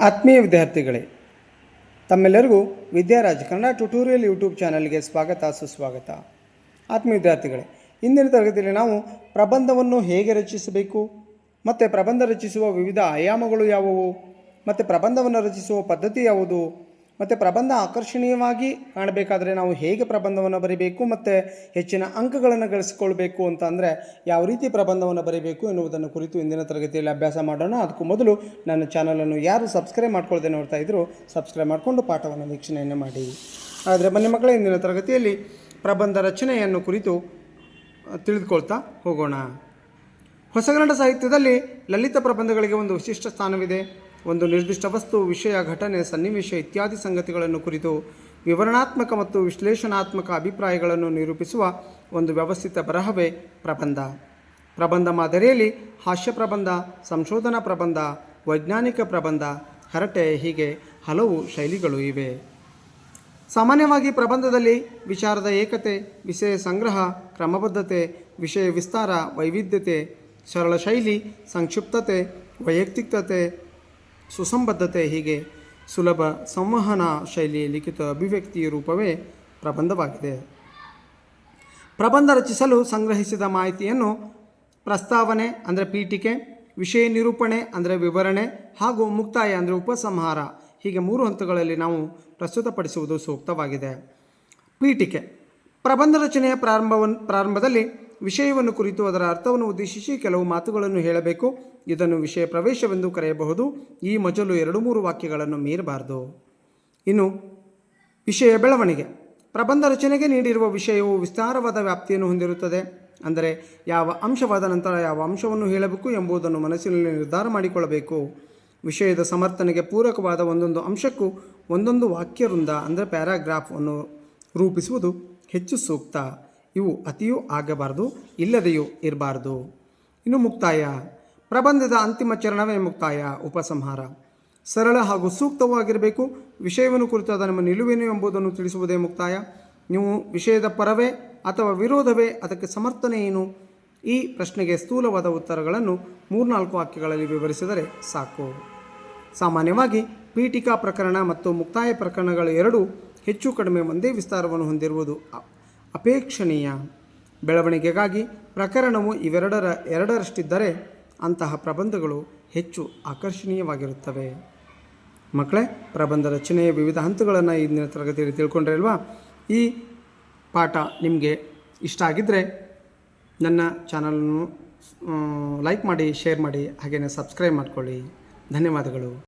ಆತ್ಮೀಯ ವಿದ್ಯಾರ್ಥಿಗಳೇ, ತಮ್ಮೆಲ್ಲರಿಗೂ ವಿದ್ಯಾರಾಜ್ ಕನ್ನಡ ಟ್ಯುಟೋರಿಯಲ್ ಯೂಟ್ಯೂಬ್ ಚಾನಲ್ಗೆ ಸ್ವಾಗತ, ಸುಸ್ವಾಗತ. ಆತ್ಮೀಯ ವಿದ್ಯಾರ್ಥಿಗಳೇ, ಇಂದಿನ ತರಗತಿಯಲ್ಲಿ ನಾವು ಪ್ರಬಂಧವನ್ನು ಹೇಗೆ ರಚಿಸಬೇಕು, ಮತ್ತು ಪ್ರಬಂಧ ರಚಿಸುವ ವಿವಿಧ ಆಯಾಮಗಳು ಯಾವುವು, ಮತ್ತು ಪ್ರಬಂಧವನ್ನು ರಚಿಸುವ ಪದ್ಧತಿ ಯಾವುದು ಮತ್ತು ಪ್ರಬಂಧ ಆಕರ್ಷಣೀಯವಾಗಿ ಕಾಣಬೇಕಾದರೆ ನಾವು ಹೇಗೆ ಪ್ರಬಂಧವನ್ನು ಬರೀಬೇಕು ಮತ್ತು ಹೆಚ್ಚಿನ ಅಂಕಗಳನ್ನು ಗಳಿಸಿಕೊಳ್ಬೇಕು ಅಂತ ಅಂದರೆ ಯಾವ ರೀತಿ ಪ್ರಬಂಧವನ್ನು ಬರೀಬೇಕು ಎನ್ನುವುದನ್ನು ಕುರಿತು ಇಂದಿನ ತರಗತಿಯಲ್ಲಿ ಅಭ್ಯಾಸ ಮಾಡೋಣ. ಅದಕ್ಕೂ ಮೊದಲು ನನ್ನ ಚಾನಲನ್ನು ಯಾರು ಸಬ್ಸ್ಕ್ರೈಬ್ ಮಾಡ್ಕೊಳ್ಳದೆ ನೋಡ್ತಾ ಇದ್ದರೂ ಸಬ್ಸ್ಕ್ರೈಬ್ ಮಾಡಿಕೊಂಡು ಪಾಠವನ್ನು ವೀಕ್ಷಣೆಯನ್ನು ಮಾಡಿ. ಆದರೆ ಬನ್ನಿ ಮಕ್ಕಳೇ, ಇಂದಿನ ತರಗತಿಯಲ್ಲಿ ಪ್ರಬಂಧ ರಚನೆಯನ್ನು ಕುರಿತು ತಿಳಿದುಕೊಳ್ತಾ ಹೋಗೋಣ. ಹೊಸಗನ್ನಡ ಸಾಹಿತ್ಯದಲ್ಲಿ ಲಲಿತ ಪ್ರಬಂಧಗಳಿಗೆ ಒಂದು ವಿಶಿಷ್ಟ ಸ್ಥಾನವಿದೆ. ಒಂದು ನಿರ್ದಿಷ್ಟ ವಸ್ತು, ವಿಷಯ, ಘಟನೆ, ಸನ್ನಿವೇಶ ಇತ್ಯಾದಿ ಸಂಗತಿಗಳನ್ನು ಕುರಿತು ವಿವರಣಾತ್ಮಕ ಮತ್ತು ವಿಶ್ಲೇಷಣಾತ್ಮಕ ಅಭಿಪ್ರಾಯಗಳನ್ನು ನಿರೂಪಿಸುವ ಒಂದು ವ್ಯವಸ್ಥಿತ ಬರಹವೇ ಪ್ರಬಂಧ. ಪ್ರಬಂಧ ಮಾದರಿಯಲ್ಲಿ ಹಾಸ್ಯ ಪ್ರಬಂಧ, ಸಂಶೋಧನಾ ಪ್ರಬಂಧ, ವೈಜ್ಞಾನಿಕ ಪ್ರಬಂಧ, ಹರಟೆ, ಹೀಗೆ ಹಲವು ಶೈಲಿಗಳು ಇವೆ. ಸಾಮಾನ್ಯವಾಗಿ ಪ್ರಬಂಧದಲ್ಲಿ ವಿಚಾರದ ಏಕತೆ, ವಿಷಯ ಸಂಗ್ರಹ, ಕ್ರಮಬದ್ಧತೆ, ವಿಷಯ ವಿಸ್ತಾರ, ವೈವಿಧ್ಯತೆ, ಸರಳ ಶೈಲಿ, ಸಂಕ್ಷಿಪ್ತತೆ, ವೈಯಕ್ತಿಕತೆ ಸುಸಂಬದ್ಧತೆ ಹೀಗೆ ಸುಲಭ ಸಂವಹನ ಶೈಲಿ ಲಿಖಿತ ಅಭಿವ್ಯಕ್ತಿಯ ರೂಪವೇ ಪ್ರಬಂಧವಾಗಿದೆ. ಪ್ರಬಂಧ ರಚಿಸಲು ಸಂಗ್ರಹಿಸಿದ ಮಾಹಿತಿಯನ್ನು ಪ್ರಸ್ತಾವನೆ ಅಂದರೆ ಪೀಠಿಕೆ, ವಿಷಯ ನಿರೂಪಣೆ ಅಂದರೆ ವಿವರಣೆ ಹಾಗೂ ಮುಕ್ತಾಯ ಅಂದರೆ ಉಪಸಂಹಾರ ಹೀಗೆ ಮೂರು ಹಂತಗಳಲ್ಲಿ ನಾವು ಪ್ರಸ್ತುತಪಡಿಸುವುದು ಸೂಕ್ತವಾಗಿದೆ. ಪೀಠಿಕೆ. ಪ್ರಬಂಧ ರಚನೆಯ ಪ್ರಾರಂಭವನ್ನು ಪ್ರಾರಂಭದಲ್ಲಿ ವಿಷಯವನ್ನು ಕುರಿತು ಅದರ ಅರ್ಥವನ್ನು ಉದ್ದೇಶಿಸಿ ಕೆಲವು ಮಾತುಗಳನ್ನು ಹೇಳಬೇಕು. ಇದನ್ನು ವಿಷಯ ಪ್ರವೇಶವೆಂದು ಕರೆಯಬಹುದು. ಈ ಮೊದಲು ಎರಡು ಮೂರು ವಾಕ್ಯಗಳನ್ನು ಮೀರಬಾರದು. ಇನ್ನು, ವಿಷಯ ಬೆಳವಣಿಗೆ. ಪ್ರಬಂಧ ರಚನೆಗೆ ನೀಡಿರುವ ವಿಷಯವು ವಿಸ್ತಾರವಾದ ವ್ಯಾಪ್ತಿಯನ್ನು ಹೊಂದಿರುತ್ತದೆ. ಅಂದರೆ, ಯಾವ ಅಂಶವಾದ ನಂತರ ಯಾವ ಅಂಶವನ್ನು ಹೇಳಬೇಕು ಎಂಬುದನ್ನು ಮನಸ್ಸಿನಲ್ಲಿ ನಿರ್ಧಾರ ಮಾಡಿಕೊಳ್ಳಬೇಕು. ವಿಷಯದ ಸಮರ್ಥನೆಗೆ ಪೂರಕವಾದ ಒಂದೊಂದು ಅಂಶಕ್ಕೂ ಒಂದೊಂದು ವಾಕ್ಯವೃಂದ ಅಂದರೆ ಪ್ಯಾರಾಗ್ರಾಫ್ ಅನ್ನು ರೂಪಿಸುವುದು ಹೆಚ್ಚು ಸೂಕ್ತ. ಇವು ಅತಿಯೂ ಆಗಬಾರದು, ಇಲ್ಲದೆಯೂ ಇರಬಾರದು. ಇನ್ನು ಮುಕ್ತಾಯ. ಪ್ರಬಂಧದ ಅಂತಿಮ ಚರಣವೇ ಮುಕ್ತಾಯ, ಉಪಸಂಹಾರ. ಸರಳ ಹಾಗೂ ಸೂಕ್ತವಾಗಿರಬೇಕು ವಿಷಯವನ್ನು ಕುರಿತಾದ ನಮ್ಮ ನಿಲುವೇನು ಎಂಬುದನ್ನು ತಿಳಿಸುವುದೇ ಮುಕ್ತಾಯ. ನೀವು ವಿಷಯದ ಪರವೇ ಅಥವಾ ವಿರೋಧವೇ, ಅದಕ್ಕೆ ಸಮರ್ಥನೆ ಏನು? ಈ ಪ್ರಶ್ನೆಗೆ ಸ್ಥೂಲವಾದ ಉತ್ತರಗಳನ್ನು ಮೂರ್ನಾಲ್ಕು ವಾಕ್ಯಗಳಲ್ಲಿ ವಿವರಿಸಿದರೆ ಸಾಕು. ಸಾಮಾನ್ಯವಾಗಿ ಪೀಠಿಕಾ ಪ್ರಕರಣ ಮತ್ತು ಮುಕ್ತಾಯ ಪ್ರಕರಣಗಳು ಎರಡೂ ಹೆಚ್ಚು ಕಡಿಮೆ ಒಂದೇ ವಿಸ್ತಾರವನ್ನು ಹೊಂದಿರುವುದು ಅಪೇಕ್ಷಣೀಯ ಬೆಳವಣಿಗೆಗಾಗಿ ಪ್ರಕರಣವು ಇವೆರಡರ ಎರಡರಷ್ಟಿದ್ದರೆ ಅಂತಹ ಪ್ರಬಂಧಗಳು ಹೆಚ್ಚು ಆಕರ್ಷಣೀಯವಾಗಿರುತ್ತವೆ. ಮಕ್ಕಳೇ, ಪ್ರಬಂಧ ರಚನೆಯ ವಿವಿಧ ಹಂತಗಳನ್ನು ಇಂದಿನ ತರಗತಿಯಲ್ಲಿ ತಿಳ್ಕೊಂಡ್ರೆ ಅಲ್ವಾ ಈ ಪಾಠ ನಿಮಗೆ ಇಷ್ಟ ಆಗಿದ್ದರೆ ನನ್ನ ಚಾನಲನ್ನು ಲೈಕ್ ಮಾಡಿ ಶೇರ್ ಮಾಡಿ ಹಾಗೆಯೇ ಸಬ್ಸ್ಕ್ರೈಬ್ ಮಾಡಿಕೊಳ್ಳಿ. ಧನ್ಯವಾದಗಳು.